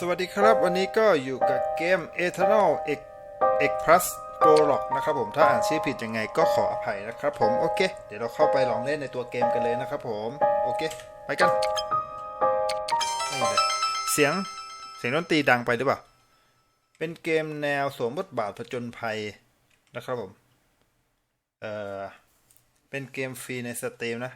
สวัสดีครับ วันนี้ก็อยู่กับเกม Eternal X X Plus Prologue นะครับผมถ้าอ่านชื่อผิดยังไงก็ขออภัยนะครับผม โอเค เดี๋ยวเราเข้าไปลองเล่นในตัวเกมกันเลยนะครับผม โอเค ไปกันนี่เลยเสียงเสียงดนตรีดังไปหรือเปล่า เป็นเกมแนวสวมบทบาทผจญภัยนะครับผม เอ่อ เป็นเกมฟรีในสตรีมนะ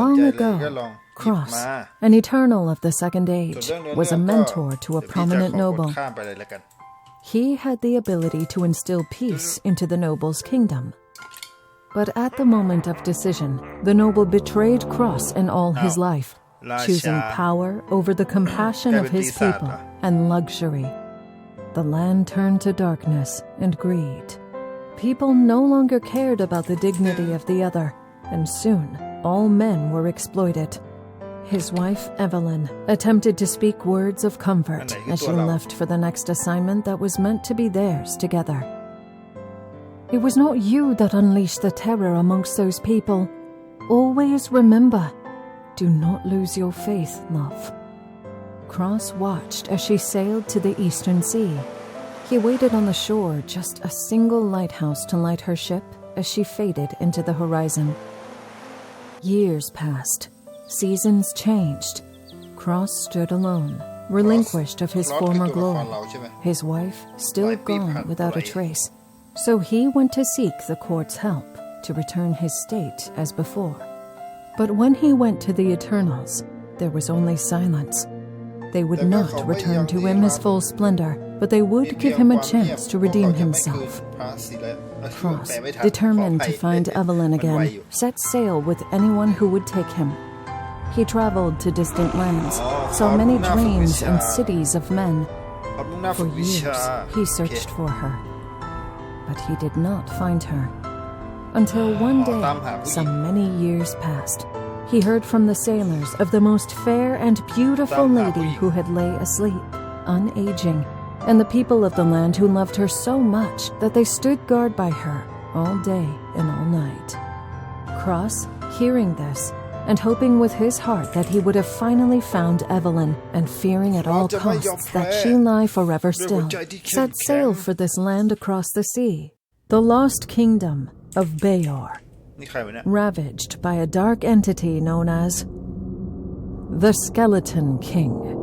Long ใจเลยก็ ago, ลองหยิบ Cross, มา an eternal of the Second ส่วน Age, เรื่องเนื้อ was a เรื่องก็ mentor to a เดี๋ยวพี่จะ prominent ขอกด noble. ข้ามไปเลยแล้วกัน He had the ability to instill peace into the noble's kingdom. But at the moment of decision, the noble betrayed Cross and all his Now, life, Lasha- choosing power over the compassion of his Gravity people Sata. and luxury. The land turned to darkness and greed. People no longer cared about the dignity of the other, and soon all men were exploited. His wife, Evelyn, attempted to speak words of comfort as she left for the next assignment that was meant to be theirs together. It was not you that unleashed the terror amongst those people. Always remember do not lose your faith, love. Cross watched as she sailed to the eastern sea. He waited on the shore, just a single lighthouse to light her ship as she faded into the horizon. Years passed. Seasons changed. Cross stood alone, relinquished of his former glory. His wife still gone without a trace. So he went to seek the court's help to return his state as before. But when he went to the Eternals, there was only silence. They would not return to him his full splendor, but they would give him a chance to redeem himself. Cross, determined to find Evelyn again, set sail with anyone who would take him. He traveled to distant lands, saw many dreams and cities of men. For years, he searched for her, but he did not find her. Until one day, some many years passed, he heard from the sailors of the most fair and beautiful lady who had lay asleep, unaging, and the people of the land who loved her so much that they stood guard by her all day and all night. Cross, hearing this, and hoping with his heart that he would have finally found Evelyn, and fearing at all costs that she lie forever still, set sail for this land across the sea, the lost kingdom of Beor, ravaged by a dark entity known as the Skeleton King.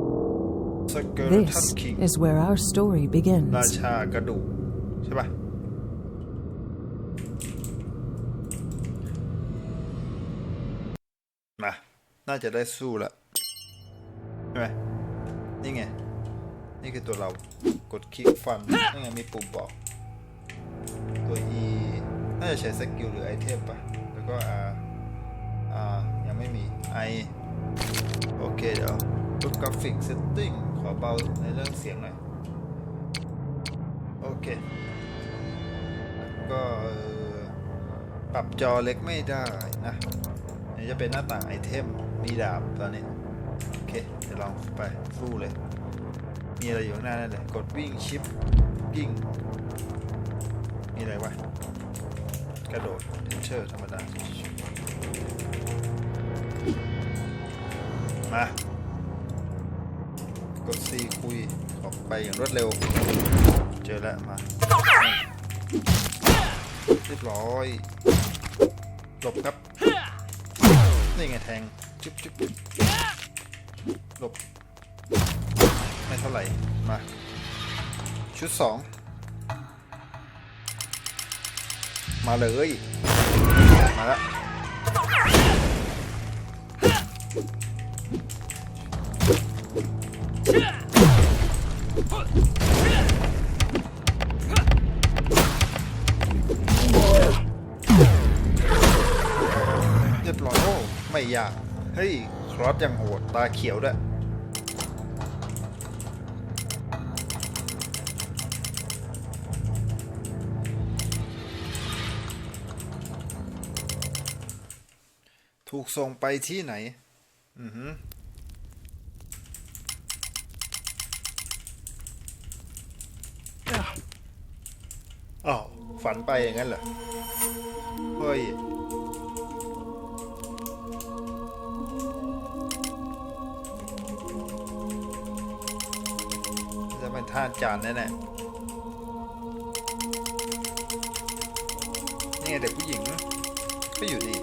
สเกเลตัน This คิง is where our story รา begins. ชากระดูกใช่ป่ะมา น่าจะได้สู้ละใช่ไหมนี่ไง นี่คือตัวเรา กดคลิกฟันนี่ไงมีปุ่มบอก ตัว E น่าจะใช้สกิลหรือไอเทมป่ะแล้วก็ R R ยังไม่มี I โอเคเดี๋ยวลดกราฟิกเซตติ้งขอ เบาในเรื่องเสียงหน่อย โอเค ก็ปรับจอเล็กไม่ได้นะนี่จะเป็นหน้าต่างไอเทม มีดาบตอนนี้ โอเค เดี๋ยวลองไปสู้เลย มีอะไรอยู่ข้างหน้านั่นเลย กดวิ่งชิปยิงมีอะไรวะ กระโดดเทนเชอร์ธรรมดา มา ด C คุย ออกไปอย่างรวดเร็ว เจอแล้วมาเรียบร้อย หลบครับ นี่ไงแทงจุ๊บจุ๊บจุ๊บหลบ ไม่เท่าไหร่ มา ชุดสองมาเลย มาแล้ว ยากเฮ้ย ครอสยังโหด ตาเขียวด้วย ถูกส่งไปที่ไหน อือหืออ้าวฝันไปอย่างนั้นเหรอ เฮ้ย ท่าจานแน่ๆนี่ไงเด็กผู้หญิงก็อยู่นี่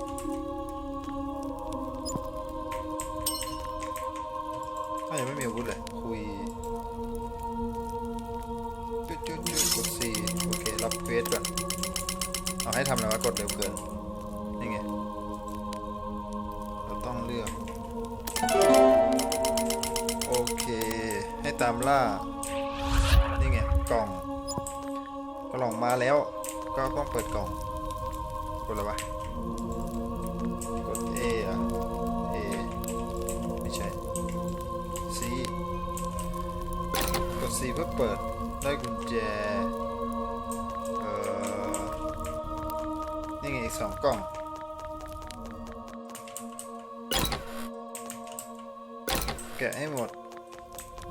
อ้าวยังไม่มีอาวุธเลย คุยจุดจุดจุดกดซีโอเค รับเควสก่อน เอาให้ทำอะไรวะ กดเร็วเกิน นี่ไง เราต้องเลือก โอเค ให้ตามล่า กล่อง กล่องมาแล้ว ก็ต้องเปิดกล่อง กดอะไรวะ กด A อะ A ไม่ใช่ C กด C เพื่อเปิด ได้กุญแจ เอ่อ นี่ไงอีกสองกล่องแกะให้หมด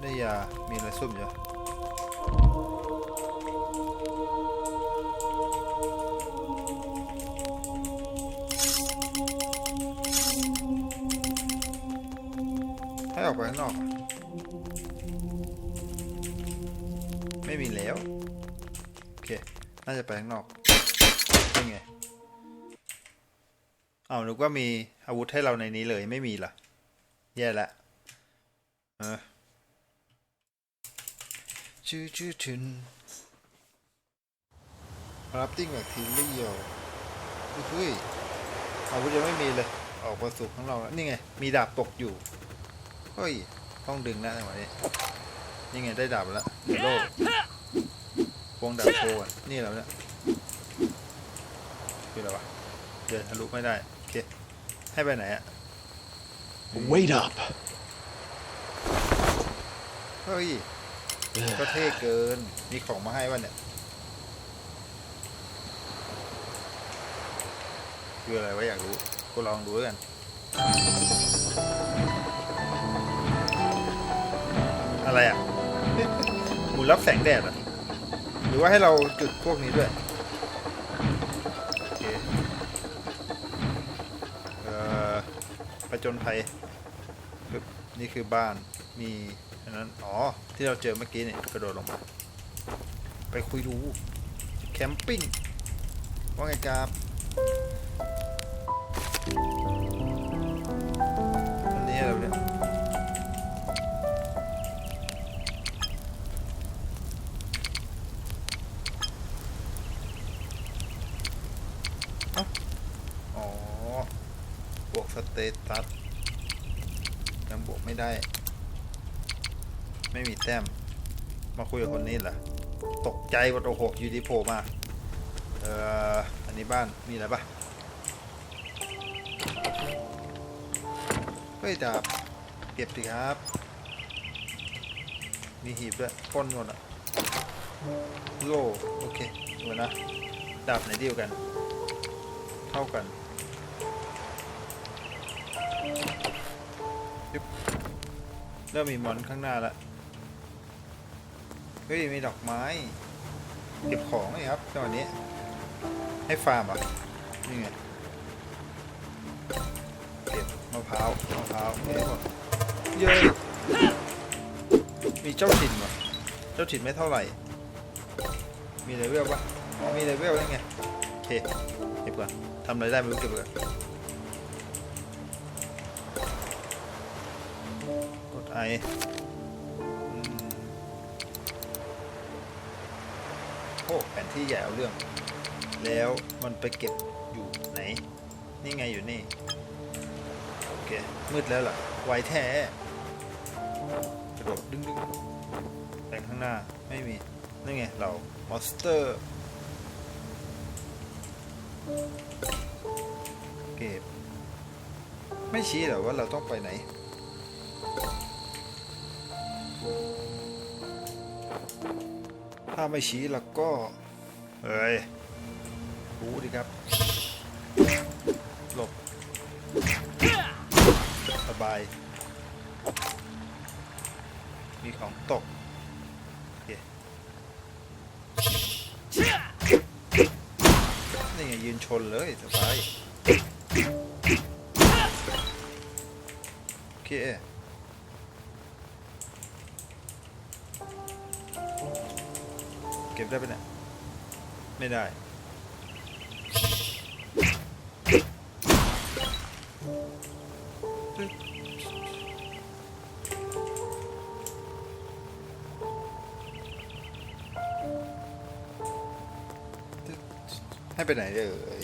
ได้ยา มีอะไรซุ่มอยู่ ออกไปข้างนอก ไม่มีแล้ว โอเค น่าจะไปข้างนอกนี่ไงอ้าวนึกว่ามีอาวุธให้เราในนี้เลยไม่มีเหรอแย่ละเออชื่อชื่อถึนรับติ้งแบคทีเรียลเฮ้ยอาวุธยังไม่มีเลย ออกมาสู่ข้างนอกแล้วนี่ไง มีดาบตกอยู่ ฮ้ย ต้องดึงนะจังหวะนี้นี่ไงได้ดาบแล้วเดี๋ยวโล่วงดาบโชว์อะนี่แล้วเนี่ยคืออะไรวะเดินทะลุไม่ได้โอเคให้ไปไหนอะ Wait up. เฮ้ยก็เท่เกิน มีของมาให้วะเนี่ย คืออะไรวะอยากรู้กูลองดูแล้วกัน อะไรอะ หมุนรับแสงแดดอะ หรือว่าให้เราจุดพวกนี้ด้วยประจนภัยนี่คือบ้านมีอันนั้น อ๋อ ที่เราเจอเมื่อกี้เนี่ยกระโดดลงมา ไปคุยดู แคมปิ้ง ว่าไงครับ สเตตัสยังบวกไม่ได้ ไม่มีแต้ม มาคุยกับคนนี้เหรอ ตกใจว่าโอ้โหอยู่ดีโผล่มา เอ่อ อันนี้บ้านมีอะไรปะเฮ้ยดาบเก็บสิครับ มีหีบด้วยป้นหมดอะโลโอเคดูนะ ดาบไหนเดียวกัน เท่ากัน เริ่มมีมอนข้างหน้าล้วเฮ้ย มีดอกไม้ เก็บของเลยครับจังหวะนี้ ให้ฟาร์มอะนี่ไงเก็บมะพร้าวมะพร้าวเก็บหมดเย้ยมีเจ้าถิ่นว่ะ เจ้าถิ่นไม่เท่าไหร่ มีเลเวลปะมีเลเวลยังไงโอเคเก็บก่อนทำอะไรได้ไม่รู้เก็บก่อน ไอโอ้แผนที่ใหญ่เอาเรื่อง แล้วมันไปเก็บอยู่ไหน นี่ไงอยู่นี่ โอเค มืดแล้วล่ะ ไวแท้กระโดดดึงดึงแต่ข้างหน้าไม่มี นั่นไง เรา มอนสเตอร์ เก็บ ไม่ชี้เหรอว่าเราต้องไปไหน ถ้าไม่ชี้แล้วก็ เฮ้ย รู้ดิครับ หลบ สบาย มีของตกโอเคนี่ไงยืนชนเลย สบาย โอเค ไม่ได้ ให้ไปไหนเอ่ย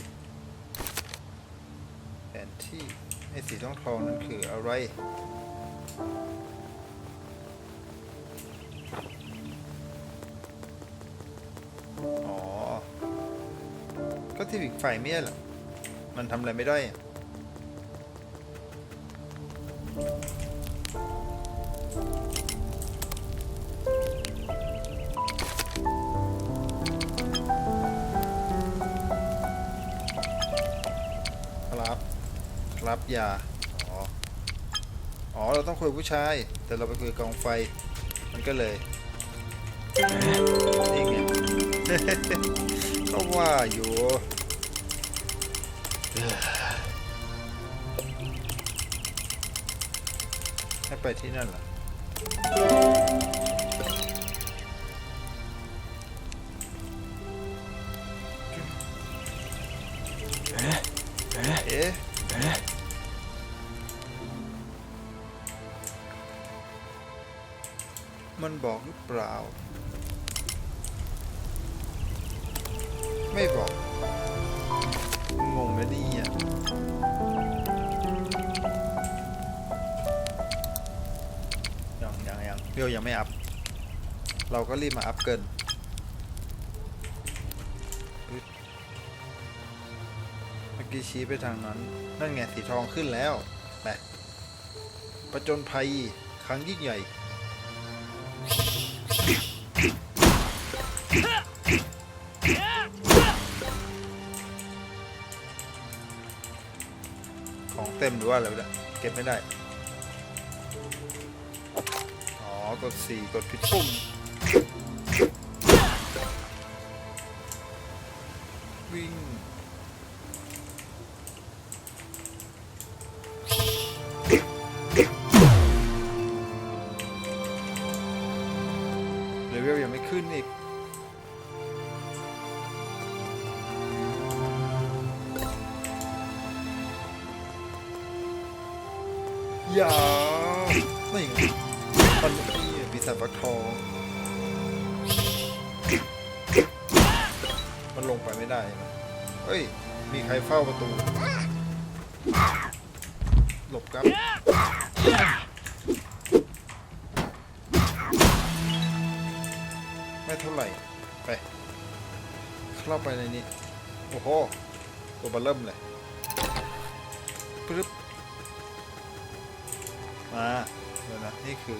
แผนที่ไอ้สีทองทองนั่นคืออะไร ก็ที่อีกฝ่ายไม่ใช่หรอมันทำอะไรไม่ได้ครับครับยาอ๋ออ๋อ เราต้องคุยผู้ชาย แต่เราไปคุยกองไฟ มันก็เลยนี่ไงก็ว่าอยู่ ให้ไปที่นั่นเหรอเอ๊ะมันบอกหรือเปล่า ไม่บอก ยังยังเบลยังไม่อัพ เราก็รีบมาอัพเกิน เมื่อกี้ชี้ไปทางนั้น นั่นไงสีทองขึ้นแล้วไปประจนภัยครั้งยิ่งใหญ่ของเต็มหรือว่าอะไรวะเนี่ยเก็บไม่ได้ ดสี่กดผิดปุ่มวิ่ง หลบครับไม่เท่าไหร่ ไป เข้าไปในนี้ โอ้โห ตัวบอลเริ่มเลยปึ๊บมาเดี๋ยวนะ นี่คือ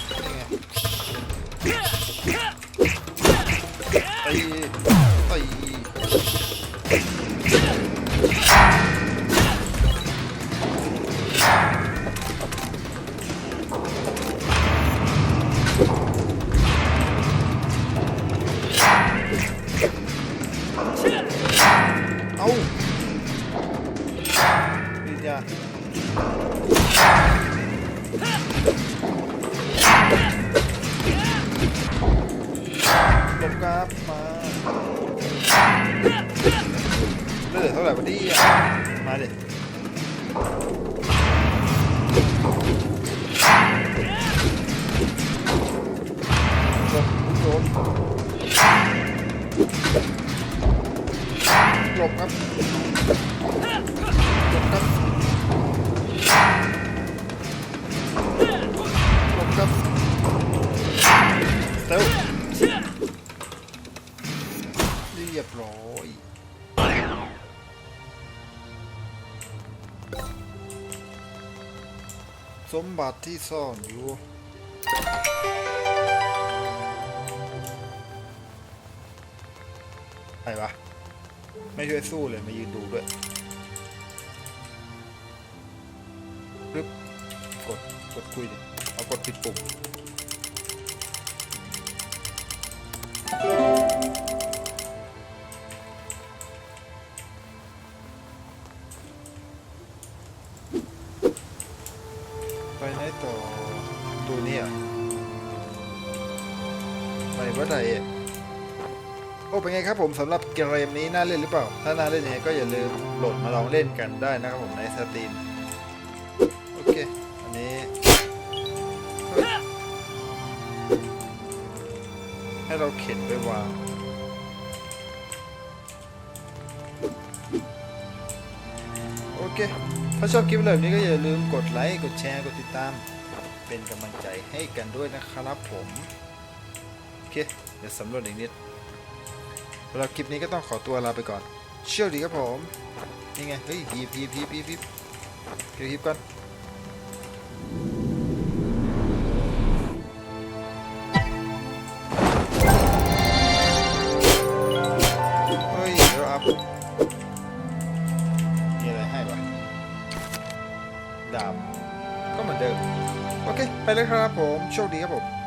มาเลือดเท่าไหร่วะเนี่ยมาเด็ ยสมบัติที่ซ่อนอยู่ไหนวะไม่ช่วยสู้เลยมายืนดูด้วยปึ๊บกด กดคุยดิเอากดปิดปุ่ม ไปไหนต่อตัวนี้อะไปว่าไหนโอ้เป็นไงครับผมสำหรับเกมนี้น่าเล่นหรือเปล่า ถ้าน่าเล่นยังไงก็อย่าลืมโหลดมาลองเล่นกันได้นะครับผมในสตรีมโอเค อันนี้ให้เราเข็นไปวาง ชอบคลิปแบบนี้ก็อย่าลืมกดไลค์กดแชร์กดติดตาม เป็นกำลังใจให้กันด้วยนะครับผมโอเคเดี๋ยวสำรวจอีกนิดสำหรับคลิปนี้ก็ต้องขอตัวลาไปก่อน เชื่อดีครับผมนี่ไงเฮ้ยพีพีพีพีพีพีพีก่อน ผมโชคดีครับผม